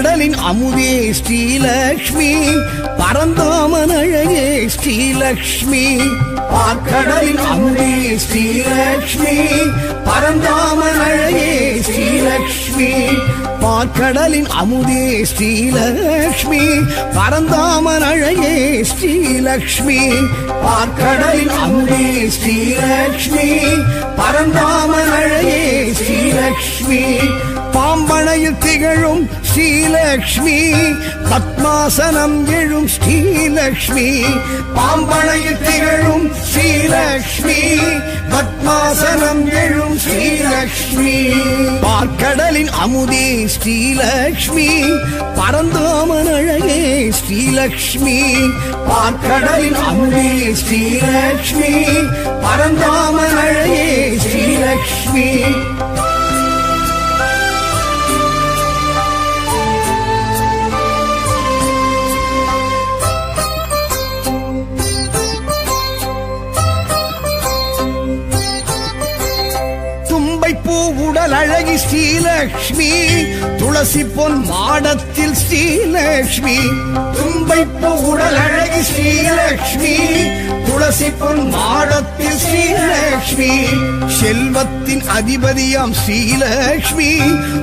கடலின் அமுதே ஸ்ரீலக்ஷ்மி பரந்தாமன் அழகே ஸ்ரீலக்ஷ்மி. பார்க்கடலின் அமுதே ஸ்ரீலக்ஷ்மி பரந்தாமன் அழகே ஸ்ரீலக்ஷ்மி. பார்க்கடலின் அமுதே ஸ்ரீலக்ஷ்மி பரந்தாமன் அழகே ஸ்ரீலக்ஷ்மி. பார்க்கடலின் அமுதே ஸ்ரீலக்ஷ்மி பரந்தாமன் அழகே ஸ்ரீலக்ஷ்மி. பாம்பனையில் திகழும் ஸ்ரீலக்ஷ்மி பத்மாசனம் எழும் ஸ்ரீலக்ஷ்மி. பாம்பனையில் திகழும் ஸ்ரீலக்ஷ்மி பத்மாசனம் எழும் ஸ்ரீலக்ஷ்மி. பார்க்கடலின் அமுதே ஸ்ரீலக்ஷ்மி பரந்தாமன் அழகே ஸ்ரீலக்ஷ்மி. பார்க்கடலின் அமுதே ஸ்ரீலக்ஷ்மி பரந்தாமன் அழகே ஸ்ரீலக்ஷ்மி. உடல் அழகி ஸ்ரீலக்ஷ்மி துளசி பொன் மாடத்தில் ஸ்ரீலக்ஷ்மி தும்பைப்பூ உடல் அழகி ஸ்ரீலக்ஷ்மி துளசி பொன் மாடத்தில் ஸ்ரீலக்ஷ்மி செல்வத்தின் அதிபதியாம் ஸ்ரீலக்ஷ்மி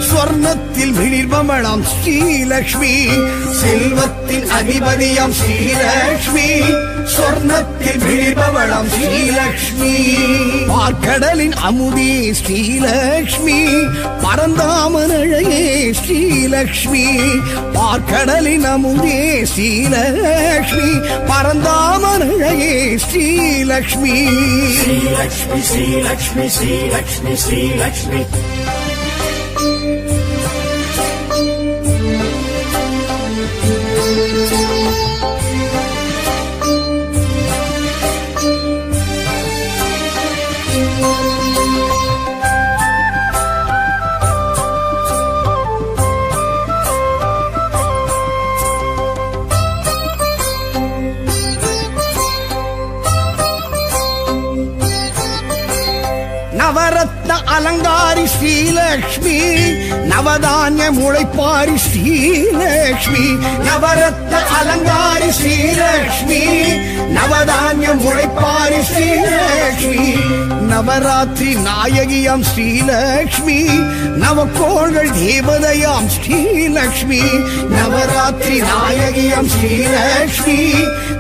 ஸ்வர்ணத்தில் விழிர்பமணம் ஸ்ரீலக்ஷ்மி செல்வத்தின் அதிபதியாம் ஸ்ரீலக்ஷ்மி சொர்ணத்தில் விழிபவளம் ஸ்ரீலக்ஷ்மி. பார்க்கடலின் அமுதே ஸ்ரீலக்ஷ்மி பரந்தாமனழையே ஸ்ரீலக்ஷ்மி பார்க்கடலின் அமுதே ஸ்ரீலக்ஷ்மி பரந்தாமனழையே அழகே ஸ்ரீலக்ஷ்மி Sri Lakshmi, Sri நவரத்ன அலங்காரி ஸ்ரீலக்ஷ்மி நவதானிய முளைப்பாரி ஸ்ரீலக்ஷ்மி. நவரத்ன அலங்காரி ஸ்ரீலக்ஷ்மி நவதானிய முளைப்பாரி ஸ்ரீலக்ஷ்மி. நவராத்திரி நாயகியாம் ஸ்ரீலக்ஷ்மி நவக்கோள்கள் தேவதையாம் ஸ்ரீலக்ஷ்மி. நவராத்திரி நாயகியாம் ஸ்ரீலக்ஷ்மி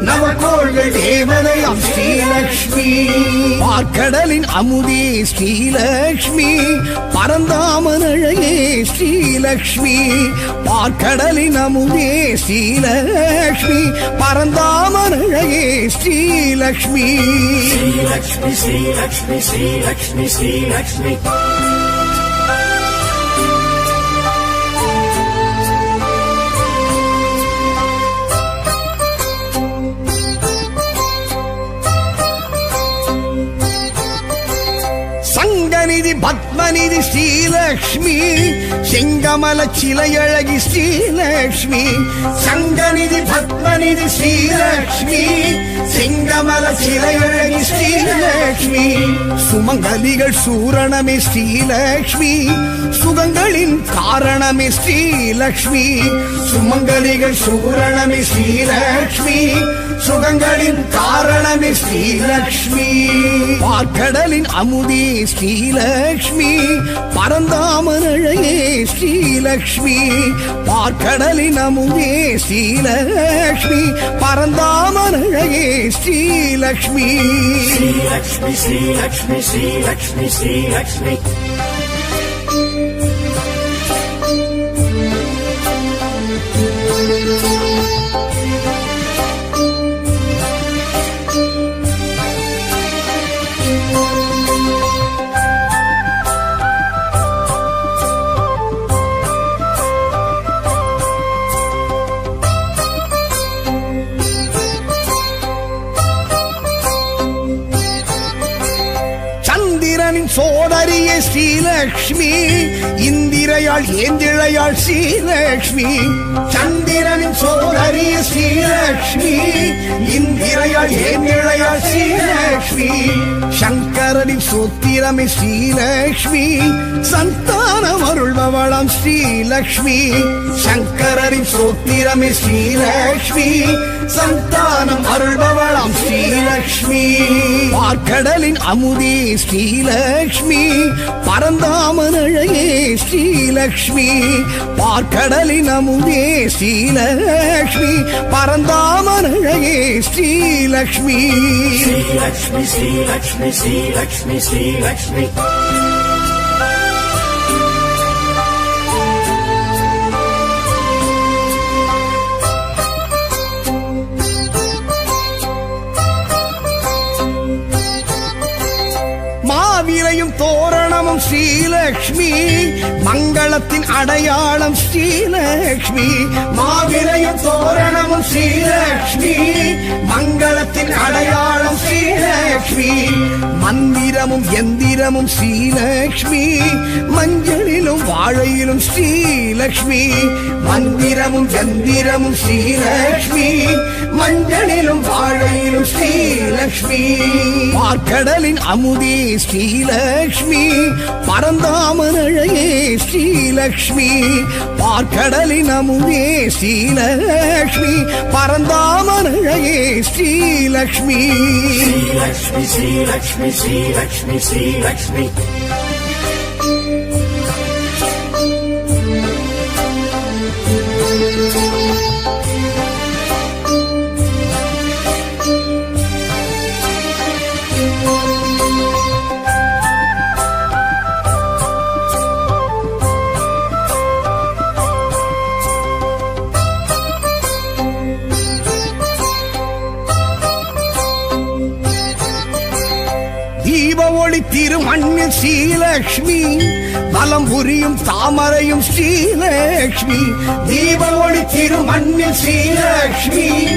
நவக்கோள்கள் தேவதையாம் ஸ்ரீலக்ஷ்மி. பார்க்கடலின் அமுதே ஸ்ரீலக்ஷ்மி பரந்தாமனழையே ஸ்ரீலக்ஷ்மி பார்க்கடலின் அமுதே ஸ்ரீலக்ஷ்மி பரந்தாமனழையே ஸ்ரீலக்ஷ்மி. ஸ்ரீலக்ஷ்மி ஸ்ரீலக்ஷ்மி ஸ்ரீலக்ஷ்மி ஸ்ரீலக்ஷ்மி. 玩 Sri சங்கநிதி பத்மநிதி ஸ்ரீலக்ஷ்மி. செங்கமல சிலையழகி ஸ்ரீலக்ஷ்மி. சங்கநிதி பத்மநிதி ஸ்ரீலக்ஷ்மி. செங்கமல சிலையழகி ஸ்ரீலக்ஷ்மி. சுமங்கலிகள் சூரணமே ஸ்ரீலக்ஷ்மி. சுகங்களின் காரணமே ஸ்ரீலக்ஷ்மி. சுமங்கலிகள் சூரணமே ஸ்ரீலக்ஷ்மி. சுகங்களின் காரணமே ஸ்ரீலக்ஷ்மி. பார்க்கடலின் அமுதே ஸ்ரீலக்ஷ்மி பரந்தாமனழையே ஸ்ரீலக்ஷ்மி பார்க்கடலின் அமுதே ஸ்ரீலக்ஷ்மி பரந்தாமனழையே ஸ்ரீலக்ஷ்மி. ஸ்ரீலக்ஷ்மி ஸ்ரீலக்ஷ்மி ஸ்ரீலக்ஷ்மி ஸ்ரீலக்ஷ்மி. Lakshmi, சோதரிய ஸ்ரீலக்ஷ்மி. இந்திரையாள் ஏந்திழையாள் ஸ்ரீலக்ஷ்மி. சந்திரனின் சோதரிய ஸ்ரீலக்ஷ்மி. இந்திரையாள் ஏந்திழையாள் ஸ்ரீலக்ஷ்மி. சங்கரனின் சூத்திரமே ஸ்ரீலக்ஷ்மி. சந்தானம் அருள்பவளம் ஸ்ரீலக்ஷ்மி. சங்கரனின் சூத்திரமே ஸ்ரீலக்ஷ்மி. சந்தானம் அருள்பவளாம் ஸ்ரீலக்ஷ்மி. பார்க்கடலின் அமுதே ஸ்ரீலக்ஷ்மி. பரந்தாமன் அழகே ஸ்ரீலக்ஷ்மி. பார்க்கடலின் அமுதே ஸ்ரீலக்ஷ்மி. பரந்தாமன் அழகே ஸ்ரீலக்ஷ்மி ஸ்ரீலக்ஷ்மி ஸ்ரீலக்ஷ்மி ஸ்ரீலக்ஷ்மி. Lakshmi, அடையாளம் ஸ்ரீலக்ஷ்மி மங்களத்தின் அடையாளம் ஸ்ரீலக்ஷ்மி மாவிலையும் தோரணமும் ஸ்ரீலக்ஷ்மி மங்களத்தின் அடையாளம் ஸ்ரீலக்ஷ்மி மந்திரமும் எந்திரமும் ஸ்ரீலக்ஷ்மி மஞ்சளிலும் வாழையிலும் ஸ்ரீலக்ஷ்மி மந்திரமும் எந்திரமும் ஸ்ரீலக்ஷ்மி மஞ்சளிலும் வாழையிலும் ஸ்ரீலக்ஷ்மி. பார்க்கடலின் அமுதே ஸ்ரீலக்ஷ்மி பரந்தாமனழையே ஸ்ரீலக்ஷ்மி பார்க்கடலின் அமுதே ஸ்ரீலக்ஷ்மி பரந்தாமனழையே ஸ்ரீலக்ஷ்மி. ஸ்ரீலக்ஷ்மி ஸ்ரீலக்ஷ்மி ஸ்ரீலக்ஷ்மி ஸ்ரீலக்ஷ்மி. ஒளி திருமண்ணில் ஸ்ரீலக்ஷ்மி. வலம் புரியும் தாமரையும் ஸ்ரீலக்ஷ்மி. தீப ஒளி திருமண்ணில் ஸ்ரீலக்ஷ்மி.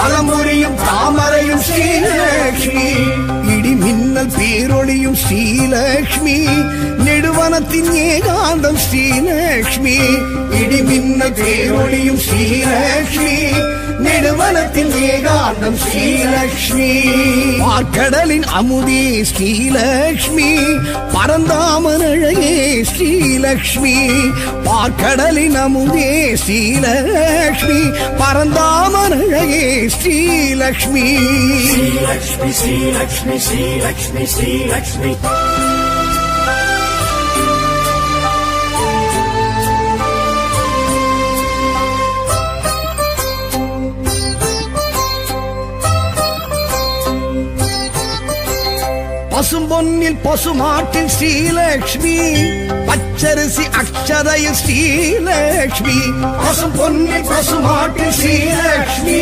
வலம் புரியும் தாமரையும் ஸ்ரீலக்ஷ்மி. இடி மின்னல் பேரொழியும் ஸ்ரீலக்ஷ்மி நெடுவனத்தின் ஏகாந்தம் ஸ்ரீலக்ஷ்மி. இடி மின்னல் பேரொழியும் ஸ்ரீலக்ஷ்மி நெடுவனத்தின் ஏகாந்தம் ஸ்ரீலக்ஷ்மி. பார்க்கடலின் அமுதே ஸ்ரீலக்ஷ்மி பரந்தாமன் அழகே ஸ்ரீலக்ஷ்மி. பார்க்கடலின் அமுதே ஸ்ரீலக்ஷ்மி பரந்தாமன் அழகே ஸ்ரீலக்ஷ்மி ஸ்ரீலக்ஷ்மி Lakshmi, ஸ்ரீலக்ஷ்மி ஸ்ரீலக்ஷ்மி. பசும்பொன்னில் பசுமாட்டில் ஸ்ரீலக்ஷ்மி பச்சரிசி அக்ஷதையில் ஸ்ரீலக்ஷ்மி. பசும்பொன்னில் பசுமாட்டில் ஸ்ரீலக்ஷ்மி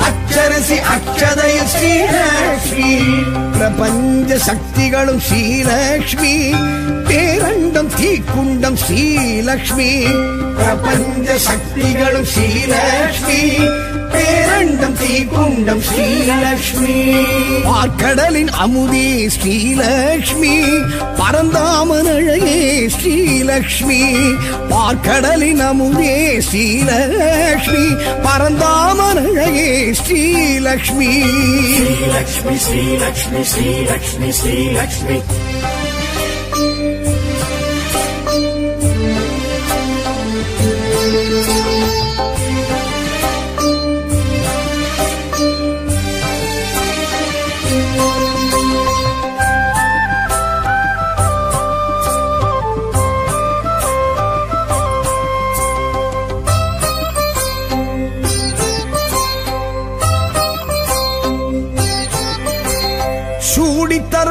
பச்சரிசி அக்ஷதையில் ஸ்ரீலக்ஷ்மி. பஞ்ச சக்திகளும் ஸ்ரீலக்ஷ்மி. பேரண்டம் தீக்குண்டம் ஸ்ரீலக்ஷ்மி. பிரபஞ்ச சக்திகளும் ஸ்ரீலக்ஷ்மி. பேரண்டம் தீக்குண்டம் ஸ்ரீலக்ஷ்மி. பார்க்கடலின் அமுதே ஸ்ரீலக்ஷ்மி. பரந்தாமனழையே ஸ்ரீலக்ஷ்மி. பார்க்கடலின் அமுதே ஸ்ரீலக்ஷ்மி. பரந்தா அழகே Srilakshmi Sri Lakshmi, Sri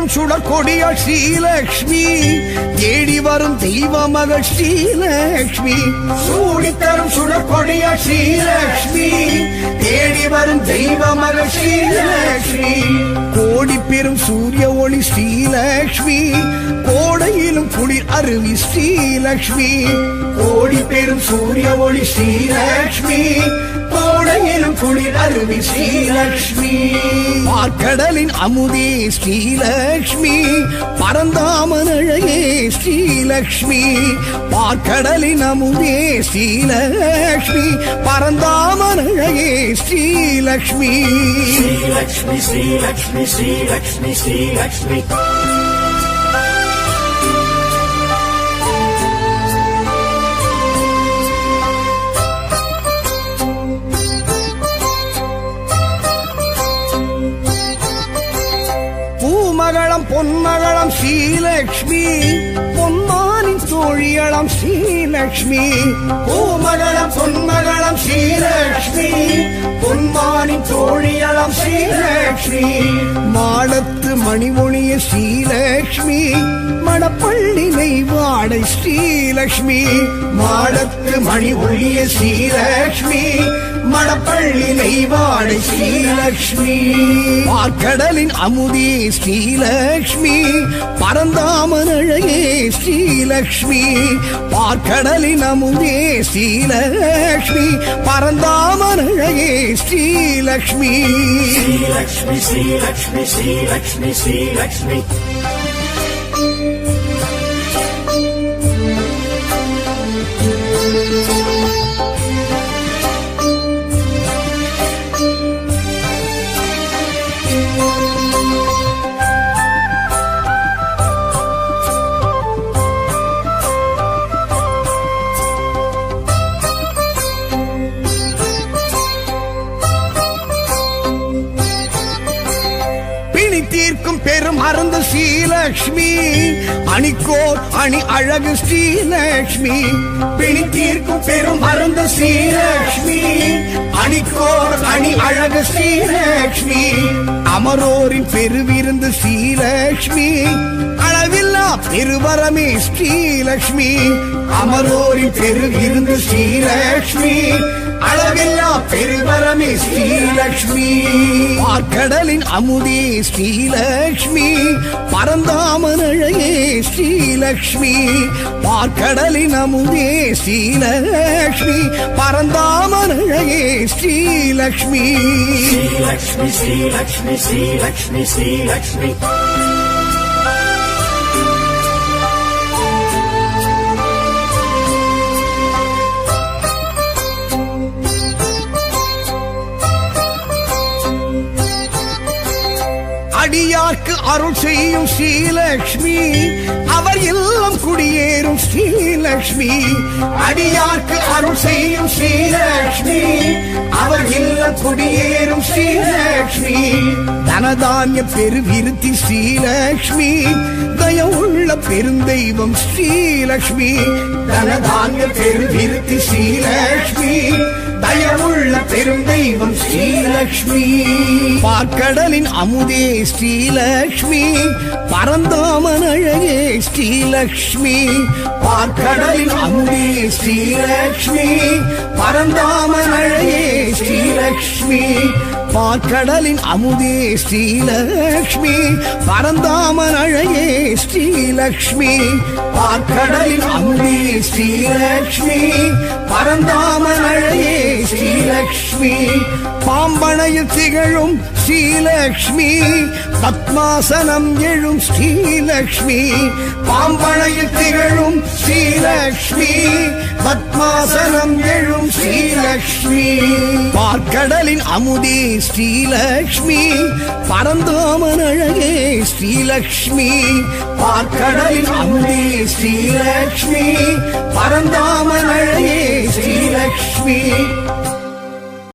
Lakshmi, Sri Lakshmi, Srilakshmi. தேடி வரும் தெய்வ மகள் ஸ்ரீலக்ஷ்மி. சூடித்தரும் சுடற்கொடியாள் ஸ்ரீலக்ஷ்மி. தேடி வரும் தெய்வ மகள் ஸ்ரீலக்ஷ்மி. கோடி பெரும் சூரிய ஒளி ஸ்ரீலக்ஷ்மி. புனிர் அருவி ஸ்ரீலக்ஷ்மி. கோடி பெரும் சூரிய ஒளி ஸ்ரீலக்ஷ்மி. கோடையிலும் குளிர் அருவி ஸ்ரீலக்ஷ்மி. பார்க்கடலின் அமுதே ஸ்ரீலக்ஷ்மி. பரந்தாமன் அழகே ஸ்ரீலக்ஷ்மி. பார்க்கடலின் அமுதே ஸ்ரீலக்ஷ்மி. பரந்தாமன் அழகே ஸ்ரீலக்ஷ்மி. ஸ்ரீலக்ஷ்மி ஸ்ரீலக்ஷ்மி ஸ்ரீலக்ஷ்மி ஸ்ரீலக்ஷ்மி. பொன்னகழம் ஸ்ரீலக்ஷ்மி பொன்மானின் தோழியளம் ஸ்ரீலக்ஷ்மி. பூமகளம் பொன்மகளம் ஸ்ரீலக்ஷ்மி பொன்மானின் தோழியளம் ஸ்ரீலக்ஷ்மி. மாடத்து மணிமொழி ஸ்ரீலக்ஷ்மி மணப்பள்ளினை வாடை ஸ்ரீலக்ஷ்மி மாடத்து மணி ஒழிய ஸ்ரீலக்ஷ்மி மணப்பள்ளினை வாடை ஸ்ரீலக்ஷ்மி. பார்க்கடலின் அமுதே ஸ்ரீலக்ஷ்மி பரந்தாமன் அழகே ஸ்ரீலக்ஷ்மி பார்க்கடலின் அமுதே ஸ்ரீலக்ஷ்மி பரந்தாமன் அழகே ஸ்ரீலக்ஷ்மி. ஸ்ரீலக்ஷ்மி ஸ்ரீலக்ஷ்மி ஸ்ரீலக்ஷ்மி ஸ்ரீலக்ஷ்மி. Street. see லக்ஷ்மி அணிக்கோர் அணி அழகு ஸ்ரீலக்ஷ்மி பிணி தீர்க்கும் பெரும் மருந்து ஸ்ரீலக்ஷ்மி அணிக்கோர் அணி அழகு ஸ்ரீலக்ஷ்மி அமரோரின் பெருவிருந்து ஸ்ரீலக்ஷ்மி அளவில்லா பெருவரமே ஸ்ரீலக்ஷ்மி அமரோரின் பெருவிருந்து ஸ்ரீலக்ஷ்மி அளவில்லா பெருவரமே ஸ்ரீலக்ஷ்மி கடலின் அமுதே ஸ்ரீலக்ஷ்மி பரந்த ராமனழகே ஸ்ரீலக்ஷ்மி பார்க்கடலின் அமுதே ஸ்ரீலக்ஷ்மி பரந்தாமனழகே ஸ்ரீலக்ஷ்மி. ஸ்ரீலக்ஷ்மி ஸ்ரீலக்ஷ்மி ஸ்ரீலக்ஷ்மி ஸ்ரீலக்ஷ்மி. அடியார்க்கு அருள் செய்யும் ஸ்ரீலக்ஷ்மி. அவர் இல்லம் குடியேறும் ஸ்ரீலக்ஷ்மி. அடியார்க்கு அருள் செய்யும் ஸ்ரீலக்ஷ்மி. அவர் இல்லம் குடியேறும் ஸ்ரீலக்ஷ்மி. தனதானிய பெருவிருத்தி ஸ்ரீலக்ஷ்மி. தயவுள்ள பெருந்தெய்வம் ஸ்ரீலக்ஷ்மி. தனதானிய பெருவிருத்தி ஸ்ரீலக்ஷ்மி. தயவுள்ள பெருந்தெய்வம் ஸ்ரீலக்ஷ்மி. பார்க்கடலின் அமுதே ஸ்ரீலக்ஷ்மி. பரந்தாமன் அழகே ஸ்ரீலக்ஷ்மி. பார்க்கடலின் அமுதே ஸ்ரீலக்ஷ்மி. பரந்தாமன் அழகே ஸ்ரீலக்ஷ்மி. பார்க்கடலின் அமுதே ஸ்ரீலக்ஷ்மி. பரந்தாமன் அழகே ஸ்ரீலக்ஷ்மி. பார்க்கடலின் அமுதே ஸ்ரீலக்ஷ்மி. பரந்தாமனழையே ஸ்ரீலக்ஷ்மி. பாம்பனையில் திகழும் ஸ்ரீலக்ஷ்மி. பத்மாசனம் எழும் ஸ்ரீலக்ஷ்மி. பாம்பனையில் திகழும் ஸ்ரீலக்ஷ்மி. பத்மாசனம் எழும் ஸ்ரீலக்ஷ்மி. பார்க்கடலின் அமுதே ஸ்ரீலக்ஷ்மி. பரந்தாமன் அழகே ஸ்ரீலக்ஷ்மி. பார்க்கடலின் அமுதே ஸ்ரீலக்ஷ்மி பரந்தாமன் அழகே ஸ்ரீலக்ஷ்மி.